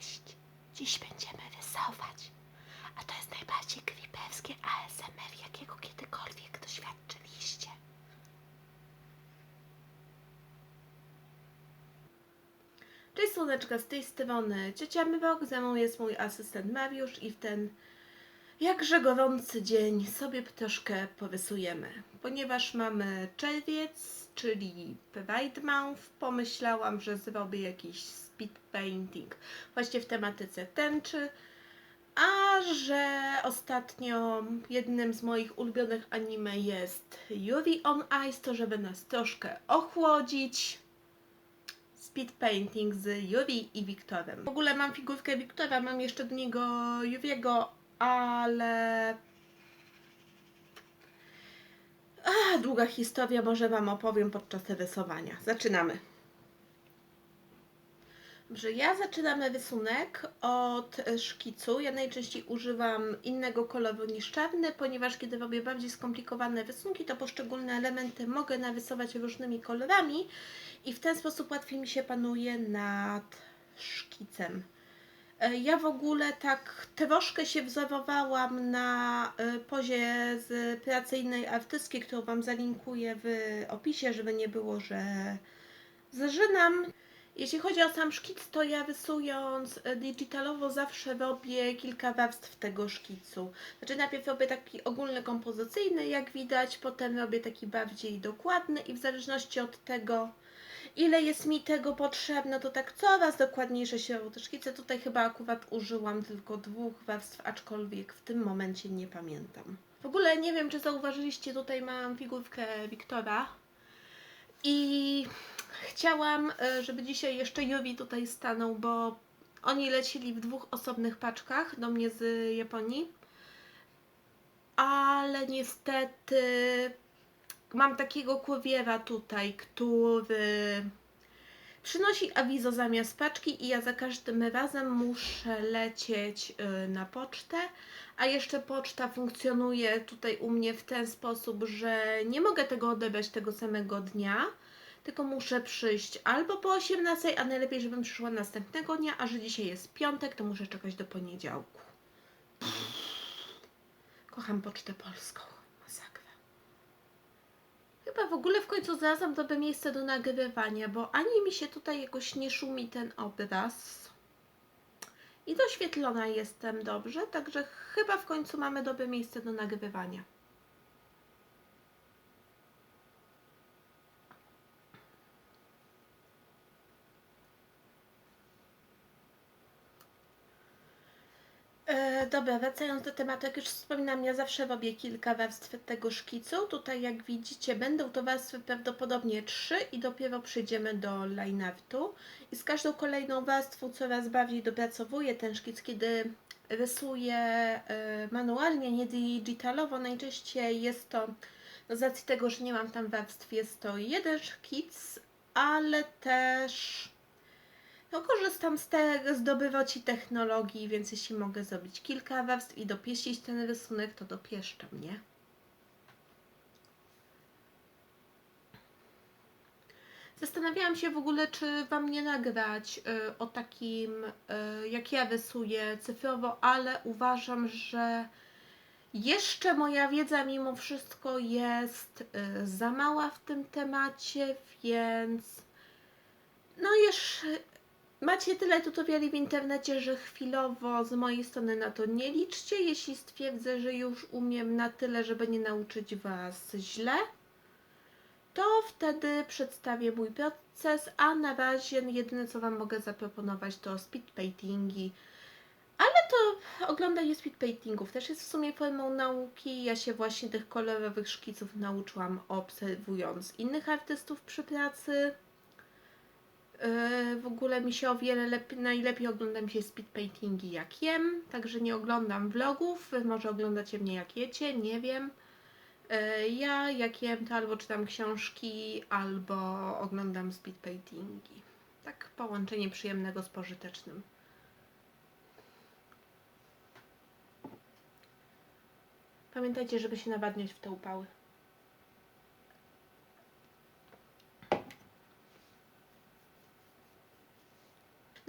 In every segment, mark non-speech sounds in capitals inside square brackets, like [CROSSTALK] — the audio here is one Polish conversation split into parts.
Cześć! Dziś będziemy rysować. A to jest najbardziej creeperskie ASMR, jakiego kiedykolwiek doświadczyliście. Cześć słoneczka, z tej strony ciocia Mywok, ze mną jest mój asystent Mariusz i w ten jakże gorący dzień sobie troszkę porysujemy. Ponieważ mamy czerwiec, czyli Pride Month, pomyślałam, że zrobię jakiś speed painting właśnie w tematyce tęczy, a że ostatnio jednym z moich ulubionych anime jest Yuri on Ice, to żeby nas troszkę ochłodzić, speed painting z Yuri i Wiktorem. W ogóle mam figurkę Wiktora, mam jeszcze do niego Yuriego, ale... A, długa historia, może Wam opowiem podczas rysowania. Zaczynamy. Dobrze, ja zaczynam rysunek od szkicu. Ja najczęściej używam innego koloru niż czarny, ponieważ kiedy robię bardziej skomplikowane rysunki, to poszczególne elementy mogę narysować różnymi kolorami i w ten sposób łatwiej mi się panuje nad szkicem. E, Ja w ogóle tak troszkę się wzorowałam na e, pozie z pracy innej artystki, którą Wam zalinkuję w opisie, żeby nie było, że zażynam. Jeśli chodzi o sam szkic, to ja rysując e, digitalowo zawsze robię kilka warstw tego szkicu. Znaczy najpierw robię taki ogólny kompozycyjny, jak widać, potem robię taki bardziej dokładny i w zależności od tego, ile jest mi tego potrzebne, to tak coraz dokładniejsze się szkice. Tutaj chyba akurat użyłam tylko dwóch warstw, aczkolwiek w tym momencie nie pamiętam. W ogóle nie wiem, czy zauważyliście, tutaj mam figurkę Wiktora i chciałam, e, żeby dzisiaj jeszcze Yuri tutaj stanął, bo oni lecieli w dwóch osobnych paczkach do mnie z Japonii, ale niestety mam takiego kuriera tutaj, który przynosi awizo zamiast paczki i ja za każdym razem muszę lecieć y, na pocztę, a jeszcze poczta funkcjonuje tutaj u mnie w ten sposób, że nie mogę tego odebrać tego samego dnia, tylko muszę przyjść albo po 18, a najlepiej, żebym przyszła następnego dnia, a że dzisiaj jest piątek, to muszę czekać do poniedziałku. Kocham pocztę polską. Chyba w ogóle w końcu znalazłam dobre miejsce do nagrywania, bo ani mi się tutaj jakoś nie szumi ten obraz. I doświetlona jestem dobrze, także chyba w końcu mamy dobre miejsce do nagrywania. Dobra, wracając do tematu, jak już wspominam, ja zawsze robię kilka warstw tego szkicu. Tutaj, jak widzicie, będą to warstwy prawdopodobnie trzy i dopiero przejdziemy do lineartu. I z każdą kolejną warstwą coraz bardziej dopracowuję ten szkic, kiedy rysuję e, manualnie, nie digitalowo. Najczęściej jest to, no z racji tego, że nie mam tam warstw, jest to jeden szkic, ale też no korzystam z tego zdobywaczy technologii, więc jeśli mogę zrobić kilka warstw i dopieścić ten rysunek, to dopieszczam, nie? Zastanawiałam się w ogóle, czy Wam nie nagrać y, o takim, y, jak ja rysuję cyfrowo, ale uważam, że jeszcze moja wiedza mimo wszystko jest y, za mała w tym temacie, więc no jeszcze Macie tyle tutoriali w internecie, że chwilowo z mojej strony na to nie liczcie. Jeśli stwierdzę, że już umiem na tyle, żeby nie nauczyć Was źle, to wtedy przedstawię mój proces, a na razie jedyne co Wam mogę zaproponować to speed paintingi. Ale to oglądanie speed paintingów też jest w sumie formą nauki. Ja się właśnie tych kolorowych szkiców nauczyłam obserwując innych artystów przy pracy. Yy, w ogóle mi się o wiele lepiej, najlepiej ogląda mi się speed paintingi jak jem, także nie oglądam vlogów, może oglądacie mnie jak jecie, nie wiem. Yy, Ja jak jem to albo czytam książki, albo oglądam speed paintingi. Tak połączenie przyjemnego z pożytecznym. Pamiętajcie, żeby się nawadniać w te upały.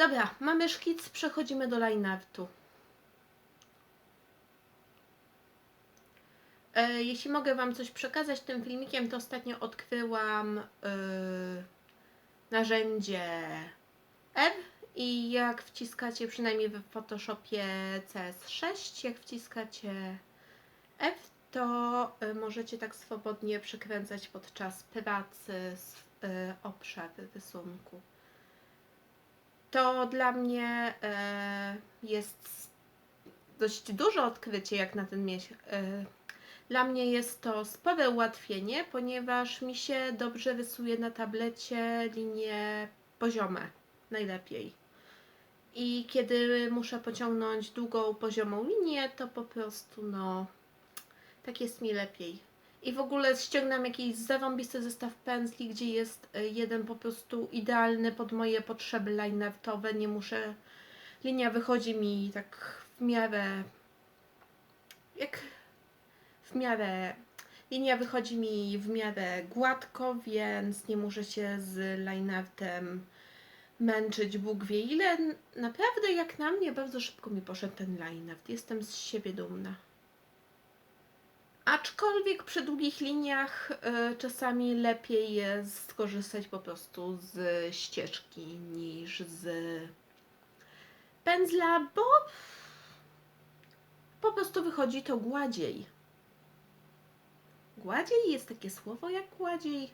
Dobra, mamy szkic, przechodzimy do lineartu. E, Jeśli mogę Wam coś przekazać tym filmikiem, to ostatnio odkryłam e, narzędzie R i jak wciskacie, przynajmniej w Photoshopie CS6, jak wciskacie F, to e, możecie tak swobodnie przekręcać podczas pracy z e, obszar rysunku. To dla mnie e, jest dość duże odkrycie, jak na ten miesiąc. E, dla mnie jest to spore ułatwienie, ponieważ mi się dobrze rysuje na tablecie linie poziome najlepiej. I kiedy muszę pociągnąć długą, poziomą linię, to po prostu no tak jest mi lepiej. I w ogóle ściągnam jakiś zarąbisty zestaw pędzli, gdzie jest y, jeden po prostu idealny pod moje potrzeby lineartowe. Nie muszę. Linia wychodzi mi tak w miarę. Jak w miarę. Linia wychodzi mi w miarę gładko, więc nie muszę się z lineartem męczyć Bóg wie ile. Naprawdę jak na mnie bardzo szybko mi poszedł ten lineart. Jestem z siebie dumna. Aczkolwiek przy długich liniach y, czasami lepiej jest skorzystać po prostu z ścieżki niż z pędzla, bo po prostu wychodzi to gładziej. Gładziej? Jest takie słowo jak gładziej?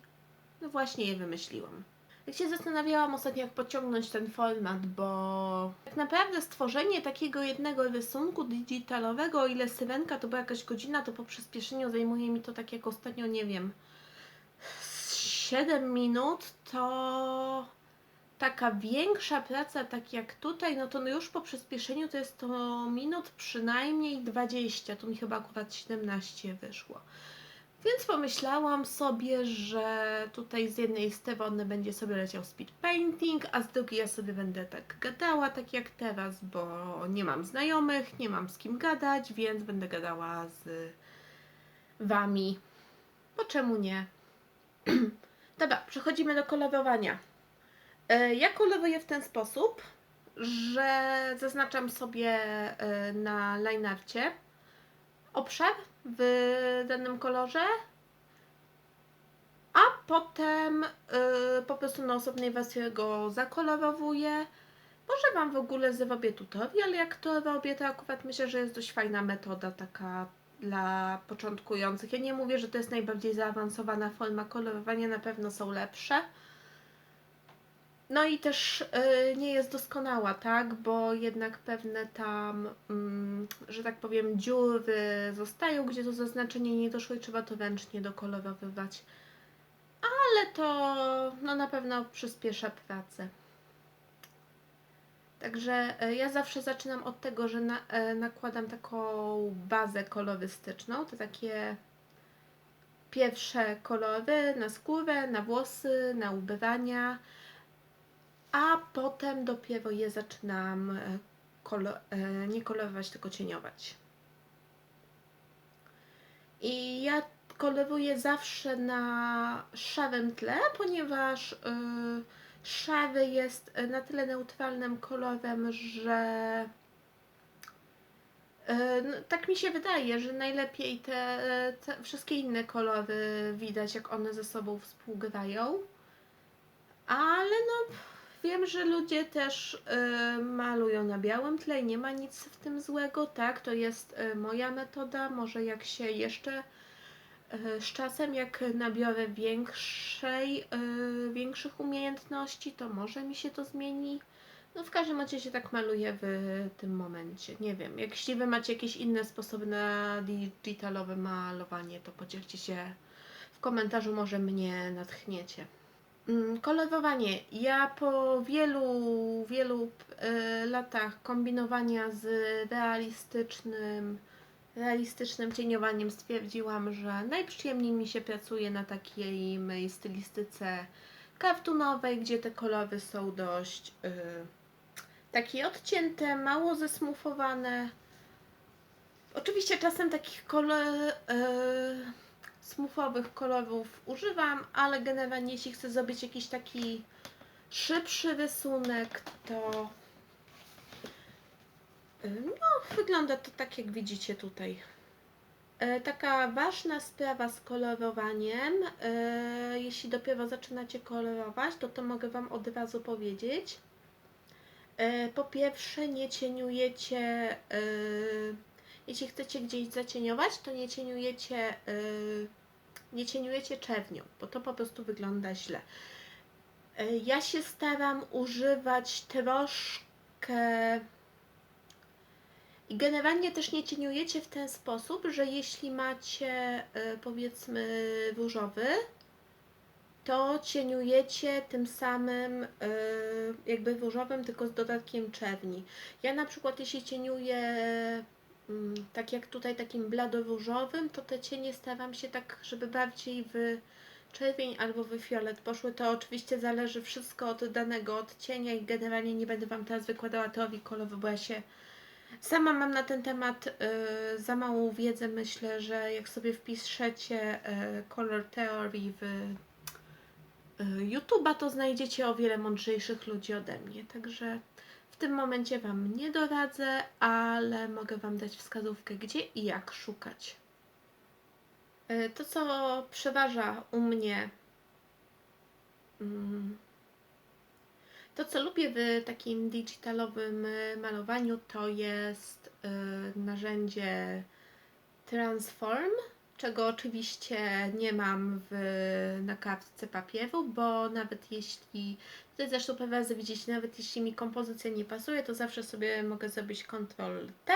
No właśnie je wymyśliłam. Jak się zastanawiałam ostatnio, jak pociągnąć ten format, bo tak naprawdę stworzenie takiego jednego rysunku digitalowego, ile syrenka to była jakaś godzina, to po przyspieszeniu zajmuje mi to tak jak ostatnio, nie wiem, 7 minut, to taka większa praca, tak jak tutaj, no to no już po przyspieszeniu to jest to minut przynajmniej 20, tu mi chyba akurat 17 wyszło. Więc pomyślałam sobie, że tutaj z jednej strony będzie sobie leciał speed painting, a z drugiej ja sobie będę tak gadała, tak jak teraz, bo nie mam znajomych, nie mam z kim gadać, więc będę gadała z wami. Bo czemu nie? [CLEARS THROAT] Dobra, przechodzimy do kolorowania. E, Ja koloruję w ten sposób, że zaznaczam sobie e, na linearcie obszar w danym kolorze, a potem y, po prostu na osobnej wersji go zakolorowuję. Może Wam w ogóle zrobię tutorial, jak to robię, to akurat myślę, że jest dość fajna metoda taka dla początkujących. Ja nie mówię, że to jest najbardziej zaawansowana forma kolorowania, na pewno są lepsze. No i też y, nie jest doskonała, tak? Bo jednak pewne tam, mm, że tak powiem, dziury zostają, gdzie to zaznaczenie nie doszło i trzeba to ręcznie dokolorowywać. Ale to no, na pewno przyspiesza pracę. Także y, ja zawsze zaczynam od tego, że na, y, nakładam taką bazę kolorystyczną. To takie pierwsze kolory na skórę, na włosy, na ubrania a potem dopiero je zaczynam e, kolo- e, nie kolorować, tylko cieniować. I ja koloruję zawsze na szarym tle, ponieważ y, szary jest na tyle neutralnym kolorem, że y, no, tak mi się wydaje, że najlepiej te, te wszystkie inne kolory widać, jak one ze sobą współgrają. Ale no, Wiem, że ludzie też y, malują na białym tle i nie ma nic w tym złego, tak? To jest y, moja metoda. Może jak się jeszcze y, z czasem, jak nabiorę większej, y, większych umiejętności, to może mi się to zmieni. No w każdym razie się tak maluje w tym momencie. Nie wiem, jeśli wy macie jakieś inne sposoby na digitalowe malowanie, to podzielcie się w komentarzu, może mnie natchniecie. Mm, Kolorowanie. Ja po wielu, wielu y, latach kombinowania z realistycznym, realistycznym cieniowaniem stwierdziłam, że najprzyjemniej mi się pracuje na takiej mej stylistyce cartoonowej, gdzie te kolory są dość y, takie odcięte, mało zesmufowane. Oczywiście czasem takich kolor, y, smufowych kolorów używam, ale generalnie jeśli chcę zrobić jakiś taki szybszy rysunek, to y, no, wygląda to tak, jak widzicie tutaj. E, Taka ważna sprawa z kolorowaniem. e, Jeśli dopiero zaczynacie kolorować, to to mogę Wam od razu powiedzieć. Po pierwsze, nie cieniujecie. Jeśli chcecie gdzieś zacieniować, to nie cieniujecie, nie cieniujecie czerwnią, bo to po prostu wygląda źle. E, Ja się staram używać troszkę. I generalnie też nie cieniujecie w ten sposób, że jeśli macie e, powiedzmy różowy, to cieniujecie tym samym e, jakby różowym, tylko z dodatkiem czerni. Ja na przykład jeśli cieniuję tak jak tutaj takim bladoróżowym, to te cienie staram się tak, żeby bardziej w czerwień albo w fiolet poszły. To oczywiście zależy wszystko od danego odcienia i generalnie nie będę Wam teraz wykładała teorii koloru, bo ja się Sama mam na ten temat y, za małą wiedzę. Myślę, że jak sobie wpiszecie y, Color Theory w y, YouTube'a, to znajdziecie o wiele mądrzejszych ludzi ode mnie. Także w tym momencie Wam nie doradzę, ale mogę Wam dać wskazówkę, gdzie i jak szukać. Y, To, co przeważa u mnie. mm, to, co lubię w takim digitalowym y, malowaniu, to jest y, narzędzie Transform, czego oczywiście nie mam w, na kartce papieru, bo nawet jeśli, tutaj zresztą pewnie razy widzicie, nawet jeśli mi kompozycja nie pasuje, to zawsze sobie mogę zrobić Ctrl T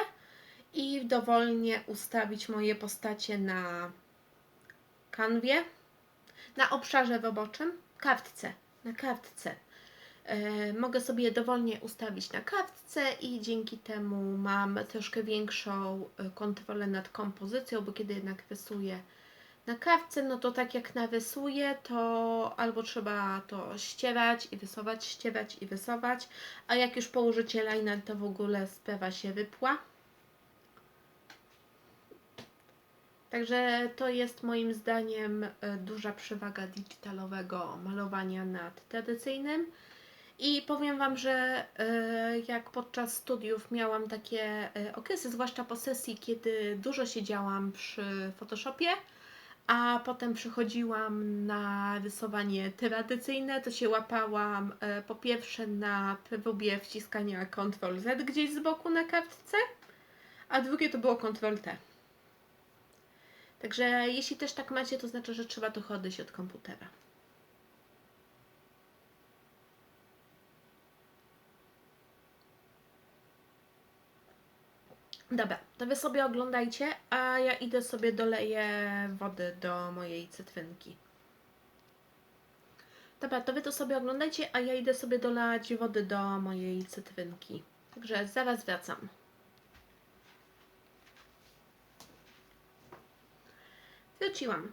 i dowolnie ustawić moje postacie na kanwie, na obszarze roboczym, kartce, na kartce. E, mogę sobie dowolnie ustawić na kartce i dzięki temu mam troszkę większą e, kontrolę nad kompozycją, bo kiedy jednak rysuję na kartce, no to tak jak narysuję, to albo trzeba to ścierać i rysować, ścierać i rysować, a jak już położycie liner, to w ogóle sprawa się wypła. Także to jest moim zdaniem e, duża przewaga digitalowego malowania nad tradycyjnym. I powiem Wam, że e, jak podczas studiów miałam takie e, okresy, zwłaszcza po sesji, kiedy dużo siedziałam przy Photoshopie, a potem przechodziłam na rysowanie tradycyjne, to się łapałam e, po pierwsze na próbie wciskania Ctrl Z gdzieś z boku na kartce, a drugie to było Ctrl T. Także jeśli też tak macie, to znaczy, że trzeba trochę odejść od komputera. Dobra, to wy sobie oglądajcie, a ja idę sobie doleję wody do mojej cytrynki. Dobra, to wy to sobie oglądajcie, a ja idę sobie dolać wody do mojej cytrynki. Także zaraz wracam. Wróciłam.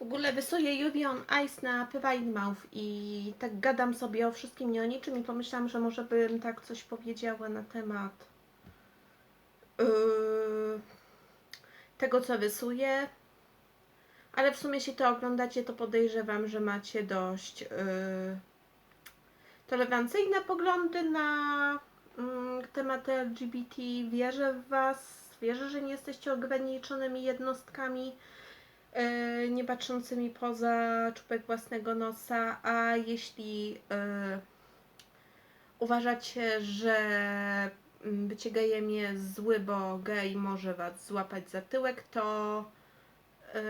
W ogóle wysuję Yubi on Ice na Plymouth i tak gadam sobie o wszystkim nie o niczym i pomyślałam, że może bym tak coś powiedziała na temat yy, tego, co rysuję. Ale w sumie, jeśli to oglądacie, to podejrzewam, że macie dość yy, tolerancyjne poglądy na yy, tematy LGBT. Wierzę w Was, wierzę, że nie jesteście ograniczonymi jednostkami nie patrzącymi poza czubek własnego nosa, a jeśli e, uważacie, że mm, bycie gejem jest zły, bo gej może was złapać za tyłek, to e,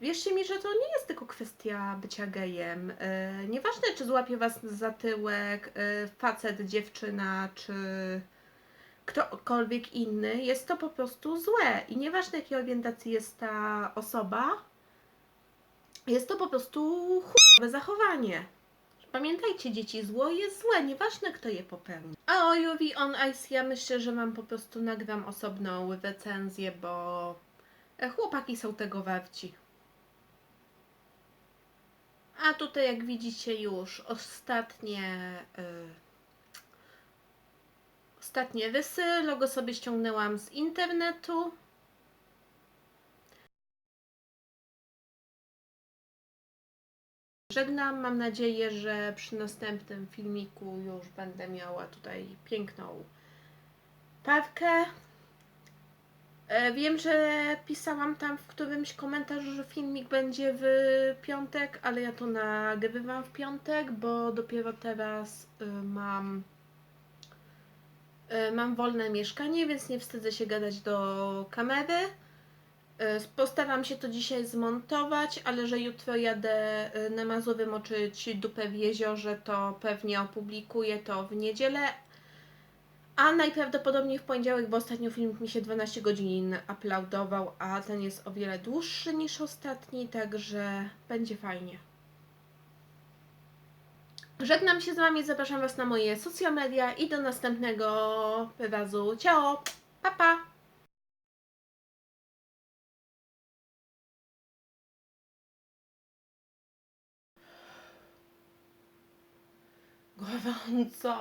wierzcie mi, że to nie jest tylko kwestia bycia gejem. E, nieważne, czy złapie was za tyłek e, facet, dziewczyna, czy ktokolwiek inny, jest to po prostu złe. I nieważne jakiej orientacji jest ta osoba, jest to po prostu chujowe zachowanie. Pamiętajcie dzieci, zło jest złe, nieważne kto je popełni. A o Yuvi on Ice ja myślę, że mam po prostu nagram osobną recenzję, bo e, chłopaki są tego warci. A tutaj jak widzicie już ostatnie y, ostatnie rysy. Logo sobie ściągnęłam z internetu. Żegnam, mam nadzieję, że przy następnym filmiku już będę miała tutaj piękną parkę. E, wiem, że pisałam tam w którymś komentarzu, że filmik będzie w piątek, ale ja to nagrywam w piątek, bo dopiero teraz y, mam mam wolne mieszkanie, więc nie wstydzę się gadać do kamery. Y, Postaram się to dzisiaj zmontować, ale że jutro jadę y, na Mazury moczyć dupę w jeziorze, to pewnie opublikuję to w niedzielę, a najprawdopodobniej w poniedziałek, bo ostatnio filmik mi się 12 godzin uploadował, a ten jest o wiele dłuższy niż ostatni, także będzie fajnie. Żegnam się z Wami, zapraszam Was na moje social media i do następnego razu. Ciao, pa pa! Gorąco!